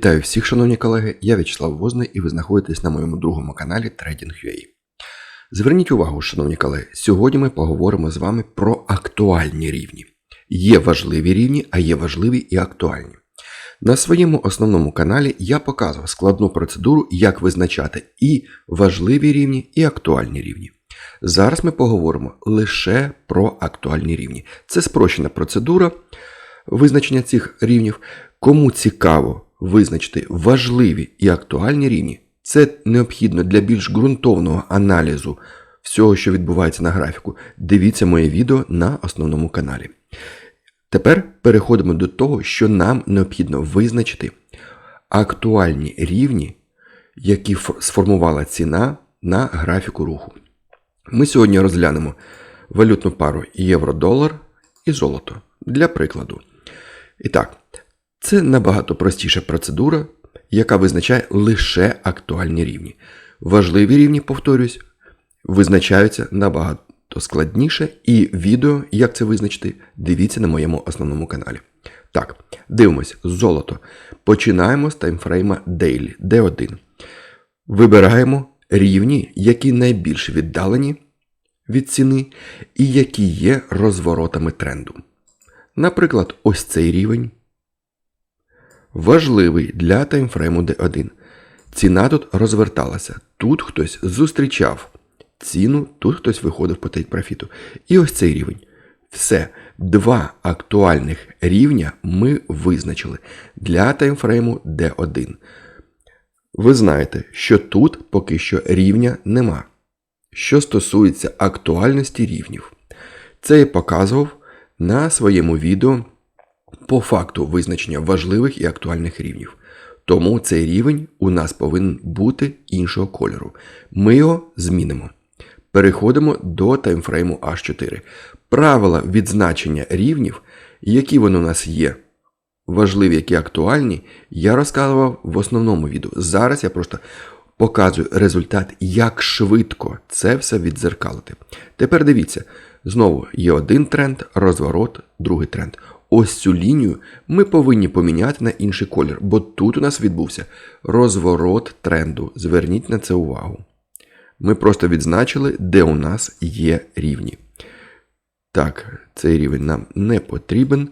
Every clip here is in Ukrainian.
Вітаю всіх, шановні колеги, я В'ячеслав Возний і ви знаходитесь на моєму другому каналі Trading.ua. Зверніть увагу, шановні колеги, сьогодні ми поговоримо з вами про актуальні рівні. Є важливі рівні, а є важливі і актуальні. На своєму основному каналі я показував складну процедуру, як визначати і важливі рівні, і актуальні рівні. Зараз ми поговоримо лише про актуальні рівні. Це спрощена процедура визначення цих рівнів. Кому цікаво визначити важливі і актуальні рівні, це необхідно для більш ґрунтовного аналізу всього, що відбувається на графіку. Дивіться моє відео на основному каналі. Тепер переходимо до того, що нам необхідно визначити актуальні рівні, які сформувала ціна на графіку руху. Ми сьогодні розглянемо валютну пару євро-долар і золото для прикладу. І так, це набагато простіша процедура, яка визначає лише актуальні рівні. Важливі рівні, повторюсь, визначаються набагато складніше, і відео, як це визначити, дивіться на моєму основному каналі. Так, дивимось, золото. Починаємо з таймфрейма Daily D1. Вибираємо рівні, які найбільш віддалені від ціни і які є розворотами тренду. Наприклад, ось цей рівень важливий для таймфрейму D1. Ціна тут розверталася. Тут хтось зустрічав ціну, тут хтось виходив по тейк-профіту. І ось цей рівень. Все. Два актуальних рівня ми визначили для таймфрейму D1. Ви знаєте, що тут поки що рівня нема. Що стосується актуальності рівнів, це я показував на своєму відео по факту визначення важливих і актуальних рівнів. Тому цей рівень у нас повинен бути іншого кольору. Ми його змінимо. Переходимо до таймфрейму H4. Правила відзначення рівнів, які вони у нас є, важливі, які актуальні, я розказував в основному відео. Зараз я просто показую результат, як швидко це все відзеркалити. Тепер дивіться, знову є один тренд, розворот, другий тренд. Ось цю лінію ми повинні поміняти на інший колір, бо тут у нас відбувся розворот тренду. Зверніть на це увагу. Ми просто відзначили, де у нас є рівні. Так, цей рівень нам не потрібен.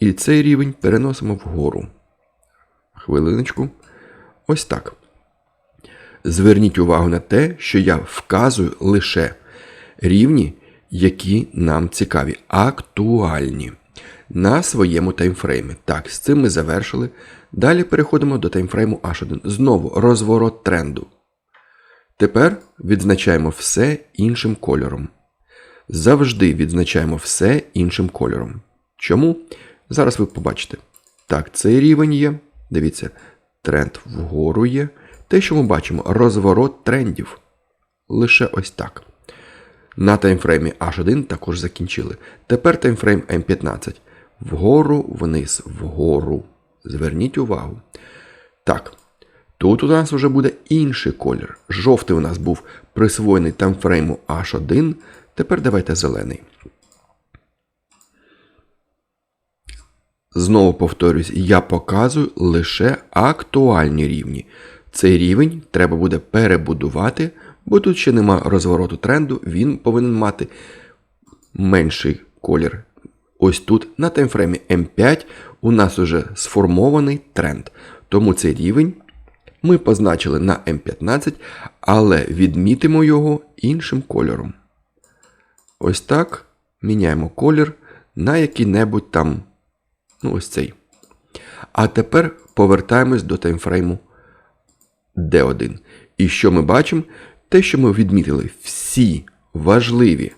І цей рівень переносимо вгору. Хвилиночку. Ось так. Зверніть увагу на те, що я вказую лише рівні, які нам цікаві, актуальні на своєму таймфреймі. Так, з цим ми завершили. Далі переходимо до таймфрейму H1. Знову розворот тренду. Тепер відзначаємо все іншим кольором. Завжди відзначаємо все іншим кольором. Чому? Зараз ви побачите. Так, цей рівень є. Дивіться, тренд вгору є. Те, що ми бачимо, розворот трендів. Лише ось так. На таймфреймі H1 також закінчили. Тепер таймфрейм M15. Вгору, вниз, вгору. Зверніть увагу. Так. Тут у нас вже буде інший колір. Жовтий у нас був присвоєний таймфрейму H1. Тепер давайте зелений. Знову повторюсь, я показую лише актуальні рівні. Цей рівень треба буде перебудувати, бо тут ще нема розвороту тренду, він повинен мати менший колір. Ось тут на таймфреймі М5 у нас уже сформований тренд. Тому цей рівень ми позначили на М15, але відмітимо його іншим кольором. Ось так міняємо колір на який-небудь там, ну ось цей. А тепер повертаємось до таймфрейму D1. І що ми бачимо? Те, що ми відмітили всі важливі,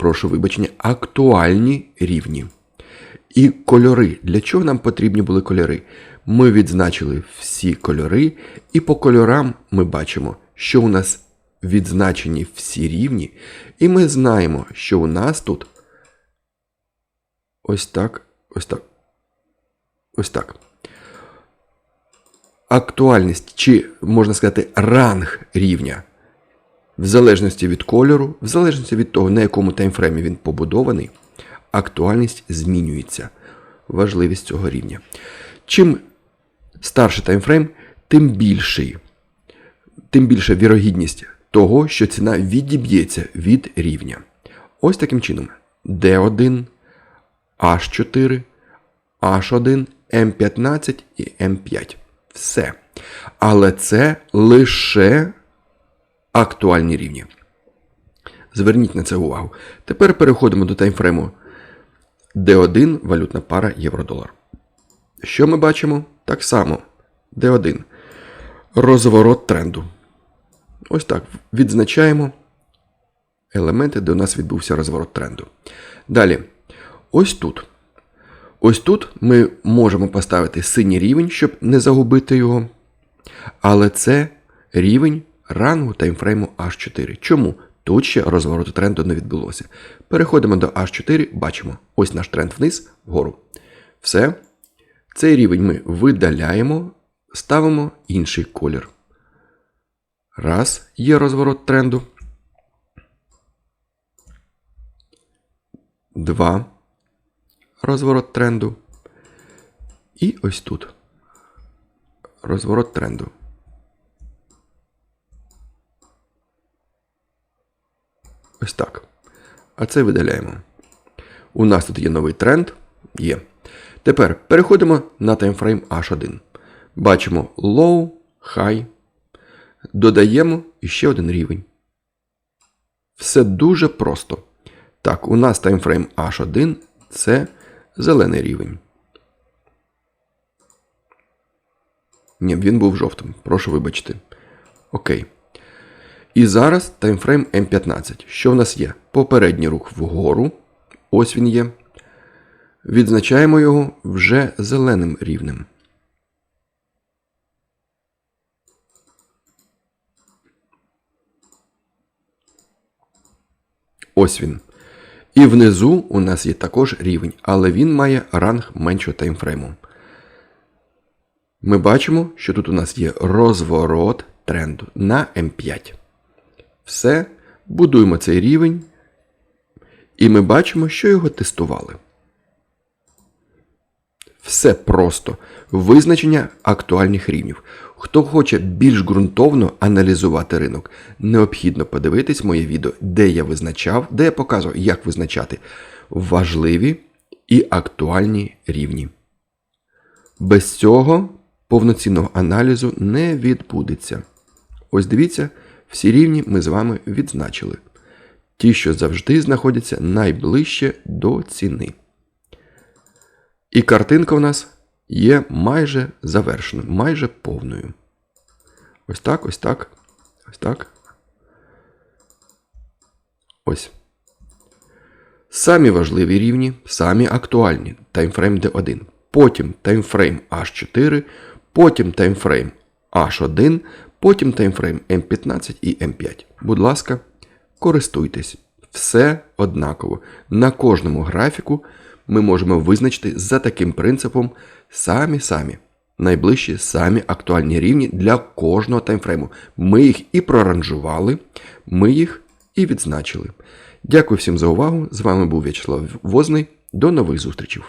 прошу вибачення, актуальні рівні. І кольори. Для чого нам потрібні були кольори? Ми відзначили всі кольори, і по кольорам ми бачимо, що у нас відзначені всі рівні, і ми знаємо, що у нас тут ось так, ось так, ось так. Актуальність, чи, можна сказати, ранг рівня, в залежності від кольору, в залежності від того, на якому таймфреймі він побудований, актуальність змінюється. Важливість цього рівня. Чим старший таймфрейм, тим більший, тим більша вірогідність того, що ціна відіб'ється від рівня. Ось таким чином. D1, H4, H1, M15 і M5. Все. Але це лише актуальні рівні. Зверніть на це увагу. Тепер переходимо до таймфрейму D1 валютна пара євро-долар. Що ми бачимо? Так само. D1. Розворот тренду. Ось так. Відзначаємо елементи, де у нас відбувся розворот тренду. Далі. Ось тут. Ось тут ми можемо поставити синій рівень, щоб не загубити його. Але це рівень рангу таймфрейму H4. Чому? Тут ще розвороту тренду не відбулося. Переходимо до H4, бачимо, ось наш тренд вниз, вгору. Все. Цей рівень ми видаляємо, ставимо інший колір. Раз, є розворот тренду. Два. Розворот тренду. І ось тут. Розворот тренду. Ось так. А це видаляємо. У нас тут є новий тренд. Є. Тепер переходимо на таймфрейм H1. Бачимо low, high. Додаємо іще один рівень. Все дуже просто. Так, у нас таймфрейм H1 це зелений рівень. Ні, він був жовтим. Прошу вибачте. Окей. І зараз таймфрейм М15. Що в нас є? Попередній рух вгору. Ось він є. Відзначаємо його вже зеленим рівнем. Ось він. І внизу у нас є також рівень, але він має ранг меншого таймфрейму. Ми бачимо, що тут у нас є розворот тренду на М5. Все, будуємо цей рівень, і ми бачимо, що його тестували. Все просто. Визначення актуальних рівнів. Хто хоче більш ґрунтовно аналізувати ринок, необхідно подивитись моє відео, де я визначав, де я показував, як визначати важливі і актуальні рівні. Без цього повноцінного аналізу не відбудеться. Ось дивіться, всі рівні ми з вами відзначили. Ті, що завжди знаходяться найближче до ціни. І картинка у нас є майже завершеною, майже повною. Ось так, ось так, ось так. Ось. Самі важливі рівні, самі актуальні. Таймфрейм D1. Потім таймфрейм H4, потім таймфрейм H1, потім таймфрейм M15 і M5. Будь ласка, користуйтесь. Все однаково. На кожному графіку ми можемо визначити за таким принципом самі-самі. Найближчі самі актуальні рівні для кожного таймфрейму. Ми їх і проранжували, ми їх і відзначили. Дякую всім за увагу. З вами був В'ячеслав Возний. До нових зустрічей.